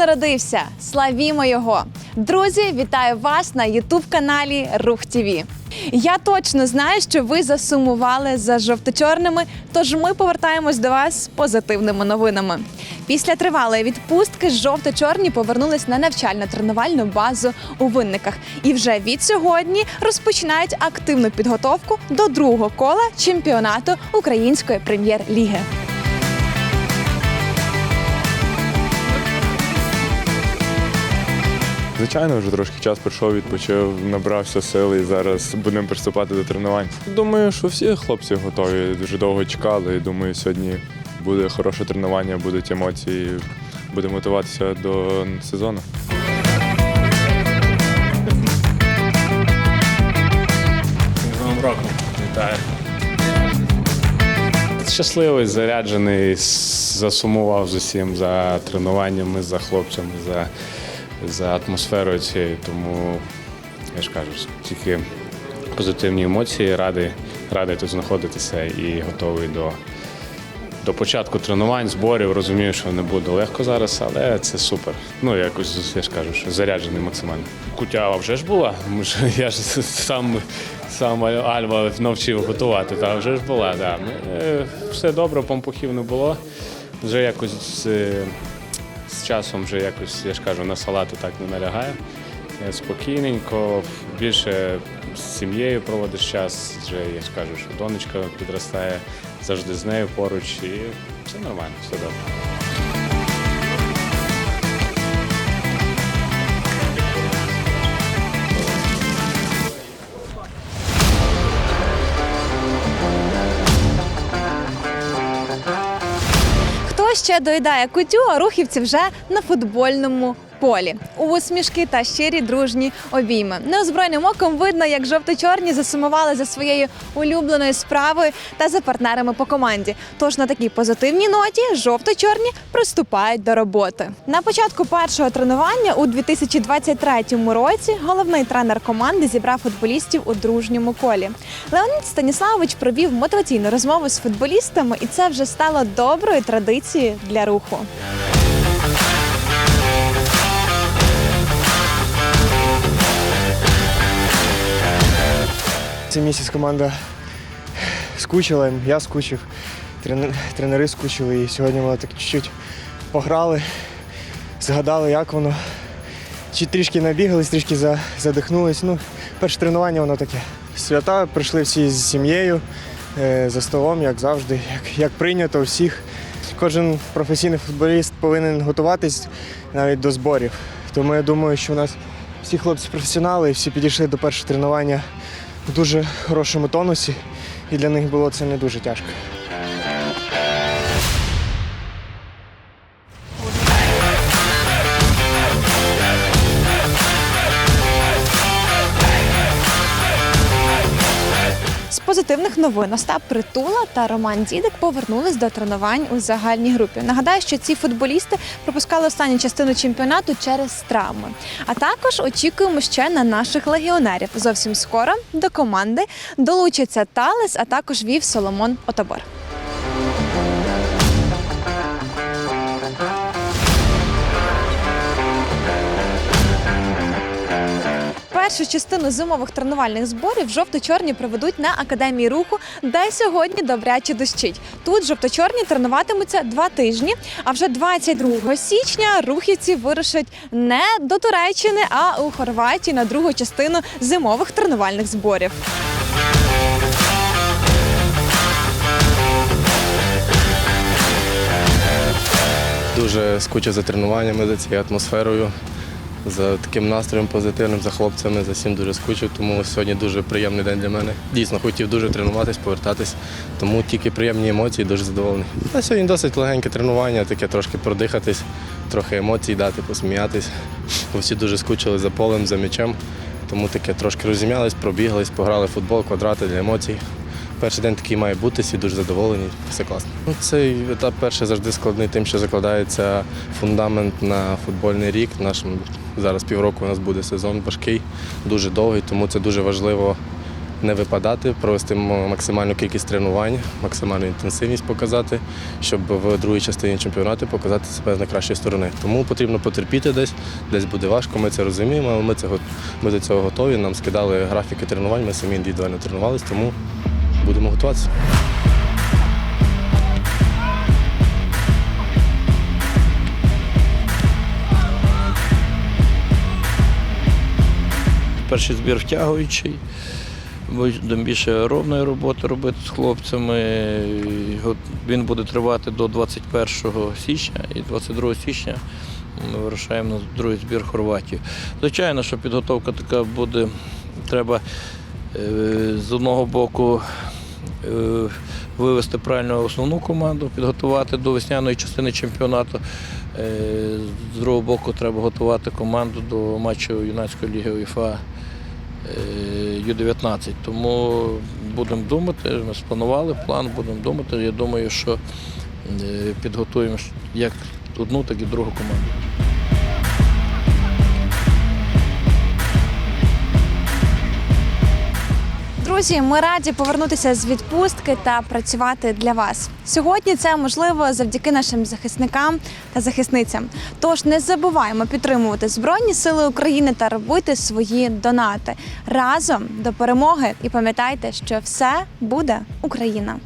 народився. Славімо його! Друзі, вітаю вас на Ютуб-каналі Рух ТІВІ. Я точно знаю, що ви засумували за жовто-чорними, тож ми повертаємось до вас з позитивними новинами. Після тривалої відпустки жовто-чорні повернулись на навчально-тренувальну базу у винниках і вже від сьогодні розпочинають активну підготовку до другого кола чемпіонату української прем'єр-ліги. Звичайно, вже трошки час пройшов, відпочив, набрався сили і зараз будемо приступати до тренувань. Думаю, що всі хлопці готові, дуже довго чекали. і Думаю, сьогодні буде хороше тренування, будуть емоції, будемо готуватися до сезону. З Новим роком. Вітаю. Щасливий, заряджений, засумував з усім за тренуваннями, за хлопцями, за, за атмосферою цією. Тому я ж кажу, тільки позитивні емоції, радий, радий тут знаходитися і готовий до, до початку тренувань, зборів. Розумію, що не буде легко зараз, але це супер. Ну, якось я ж кажу, що заряджений максимально. Кутява вже ж була. Ми ж, я ж сам, сам Альва навчив готувати, та вже ж була. Да. Е, все добре, помпухів не було. Вже якось е, часом вже якось, я ж кажу, на салати так не налягає. Е, Спокійненько, більше з сім'єю проводиш час. Вже я ж кажу, що донечка підростає завжди з нею поруч, і все нормально, все добре. Ще доїдає кутю, а рухівці вже на футбольному полі. У усмішки та щирі дружні обійми. Неозброєним оком видно, як жовто-чорні засумували за своєю улюбленою справою та за партнерами по команді. Тож на такій позитивній ноті жовто-чорні приступають до роботи. На початку першого тренування у 2023 році головний тренер команди зібрав футболістів у дружньому колі. Леонід Станіславович провів мотиваційну розмову з футболістами, і це вже стало доброю традицією для руху. Цей місяць команда скучила, я скучив, тренери скучили. І сьогодні ми так чуть-чуть пограли, згадали, як воно. Чи трішки набігались, трішки задихнулись. Ну, перше тренування воно таке. Свята прийшли всі з сім'єю, е, за столом, як завжди, як, як прийнято у всіх. Кожен професійний футболіст повинен готуватись навіть до зборів. Тому я думаю, що у нас всі хлопці професіонали, всі підійшли до першого тренування дуже хорошому тонусі, і для них було це не дуже тяжко. Позитивних новин Остап Притула та Роман Дідик повернулись до тренувань у загальній групі. Нагадаю, що ці футболісти пропускали останню частину чемпіонату через травми. А також очікуємо ще на наших легіонерів. Зовсім скоро до команди долучаться Талес, а також вів Соломон Отобор. Першу частину зимових тренувальних зборів жовто-чорні проведуть на академії руху, де сьогодні добряче дощить. Тут жовто-чорні тренуватимуться два тижні. А вже 22 січня рухівці вирушать не до Туреччини, а у Хорватію на другу частину зимових тренувальних зборів. Дуже скучив за тренуваннями, за цією атмосферою, за таким настроєм позитивним, за хлопцями, за всім дуже скучив. Тому сьогодні дуже приємний день для мене. Дійсно, хотів дуже тренуватись, повертатись, тому тільки приємні емоції, дуже задоволений. А сьогодні досить легеньке тренування, таке трошки продихатись, трохи емоцій дати, посміятись. Всі дуже скучили за полем, за м'ячем. Тому таке трошки розім'ялись, пробігались, пограли в футбол, квадрати для емоцій. Перший день такий має бути, всі дуже задоволені, все класно. Ну, цей етап перший завжди складний тим, що закладається фундамент на футбольний рік. Наш зараз півроку у нас буде сезон важкий, дуже довгий, тому це дуже важливо не випадати, провести максимальну кількість тренувань, максимальну інтенсивність показати, щоб в другій частині чемпіонату показати себе з найкращої сторони. Тому потрібно потерпіти десь, десь буде важко, ми це розуміємо, але ми, це, ми до цього готові. Нам скидали графіки тренувань, ми самі індивідуально тренувалися, тому будемо готуватися. Перший збір втягуючий. Будемо більше аеробної роботи робити з хлопцями. Він буде тривати до 21 січня і 22 січня ми вирушаємо на другий збір Хорватію. Звичайно, що підготовка така буде. Треба з одного боку е, вивести правильно основну команду, підготувати до весняної частини чемпіонату. Е, З другого боку, треба готувати команду до матчу юнацької ліги УЄФА е, Ю-19. Тому будемо думати, ми спланували план, будемо думати. Я думаю, що е, підготуємо як одну, так і другу команду. Друзі, ми раді повернутися з відпустки та працювати для вас. Сьогодні це можливо завдяки нашим захисникам та захисницям. Тож не забуваємо підтримувати Збройні Сили України та робити свої донати разом до перемоги. І пам'ятайте, що все буде Україна.